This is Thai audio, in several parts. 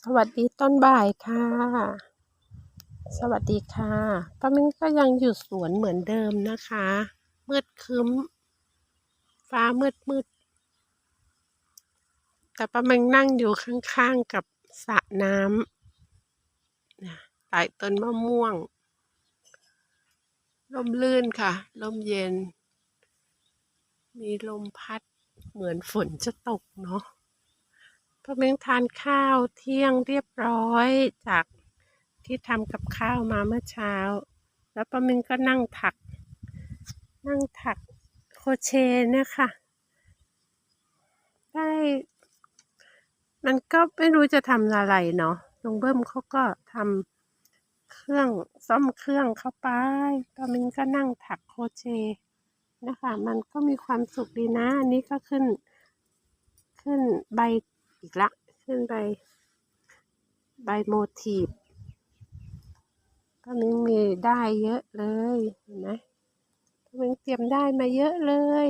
สวัสดีตอนบ่ายค่ะ สวัสดีค่ะป้ามิ้งก็ยังอยู่สวนเหมือนเดิมนะคะ มืดครึ้มฟ้ามืดมืด แต่ป้ามิ้งนั่งอยู่ข้างๆกับสระน้ำนะใต้ต้นมะม่วง ลมลื่นค่ะ ลมเย็น มีลมพัดเหมือนฝนจะตกเนาะ พ่อเม้งทานข้าวเที่ยงเรียบร้อยจากที่ทำกับข้าวมาเมื่อเช้า แล้วป้าเม้งก็นั่งถัก นั่งถักโคเชเนี่ยค่ะ ได้ มันก็ไม่รู้จะทำอะไรเนาะลุงเบิ้มเขาก็ทำเครื่องซ่อมเครื่องเข้าไปป้าเม้งก็นั่งถักโคเชนะคะ มันก็มีความสุขดีนะ อันนี้ก็ขึ้น ขึ้นใบ อีกละขึ้นใบ ใบโมทีฟก็มิงมีได้เยอะเลยเห็นไหมมิงเตรียมได้มาเยอะเลย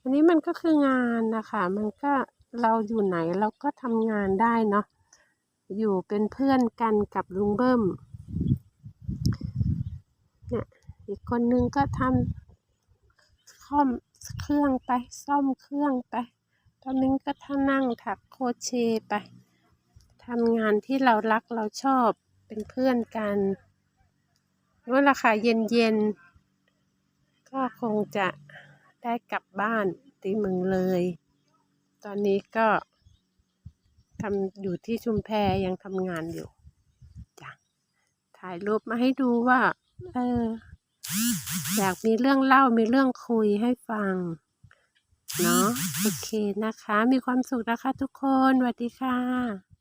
อันนี้มันก็คืองานนะคะ มันก็เราอยู่ไหนเราก็ทำงานได้เนาะ อยู่เป็นเพื่อนกันกับลุงเบิ้ม เนี่ยอีกคนนึงก็ทำซ่อมเครื่องไป ซ่อมเครื่องไป ตอนนี้ก็ท่านั่งถักโคเชไปทำงานที่เรารักเราชอบเป็นเพื่อนกันเมื่อราคาเย็นๆ ก็คงจะได้กลับบ้านตีเมืองเลย ตอนนี้ก็ทำอยู่ที่ชุมแพยังทำงานอยู่จ้ะถ่ายรูปมาให้ดูว่า เออ อยากมีเรื่องเล่ามีเรื่องคุยให้ฟัง เนาะโอเคนะคะ มีความสุขนะคะทุกคนสวัสดีค่ะ